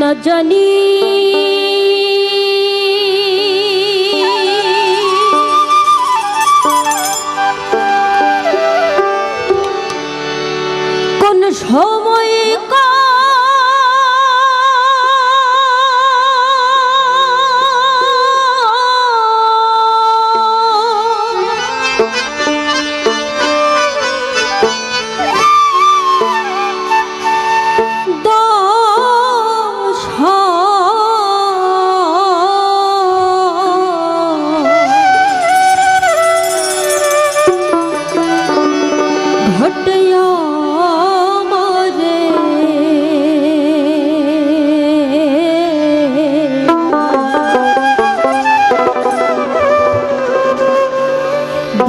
না জানি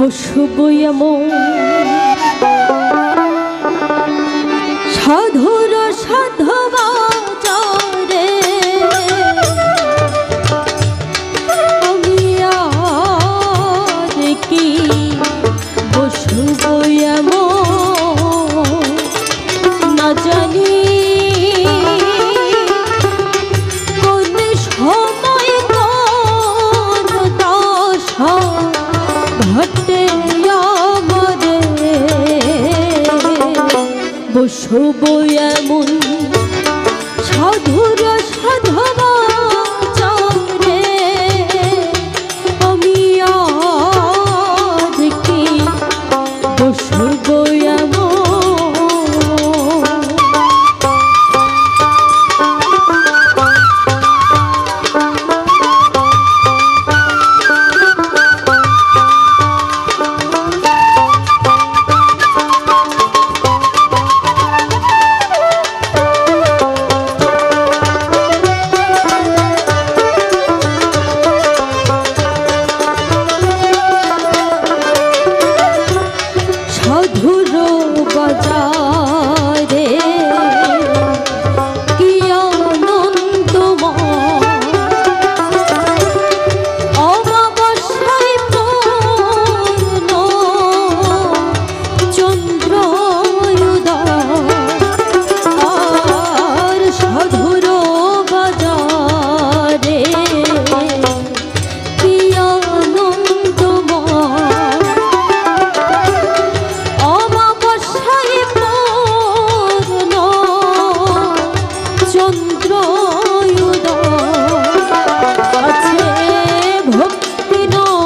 বসবো এমন সাধুর বসব এমন ভক্তি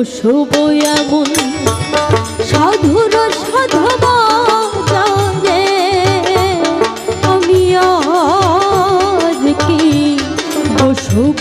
বসব এমন সাধুর সাধবা আমি আজ কি বসব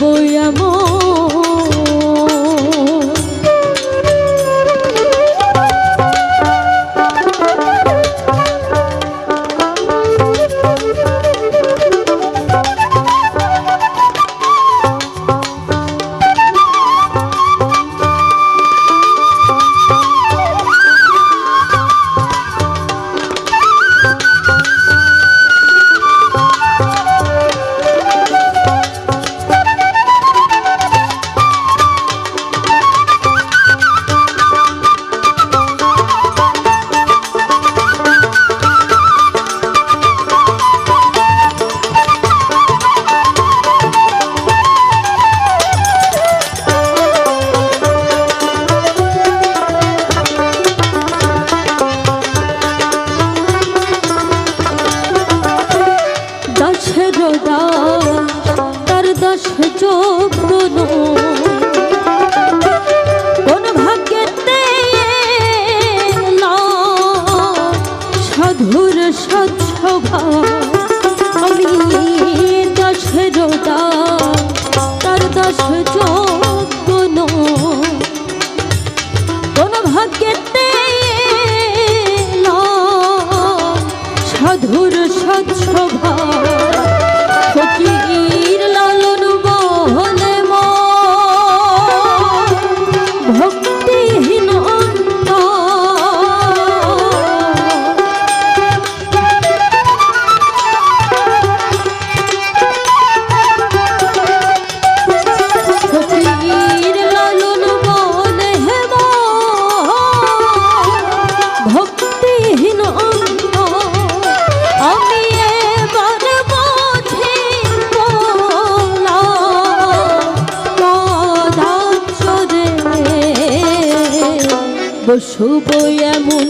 বসব এমন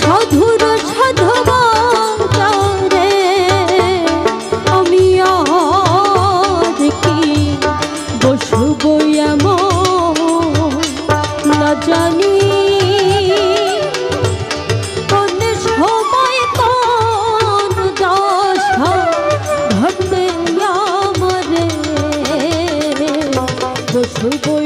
সাধুর সাধবা আমি কি বসব এমন না জানি। বসব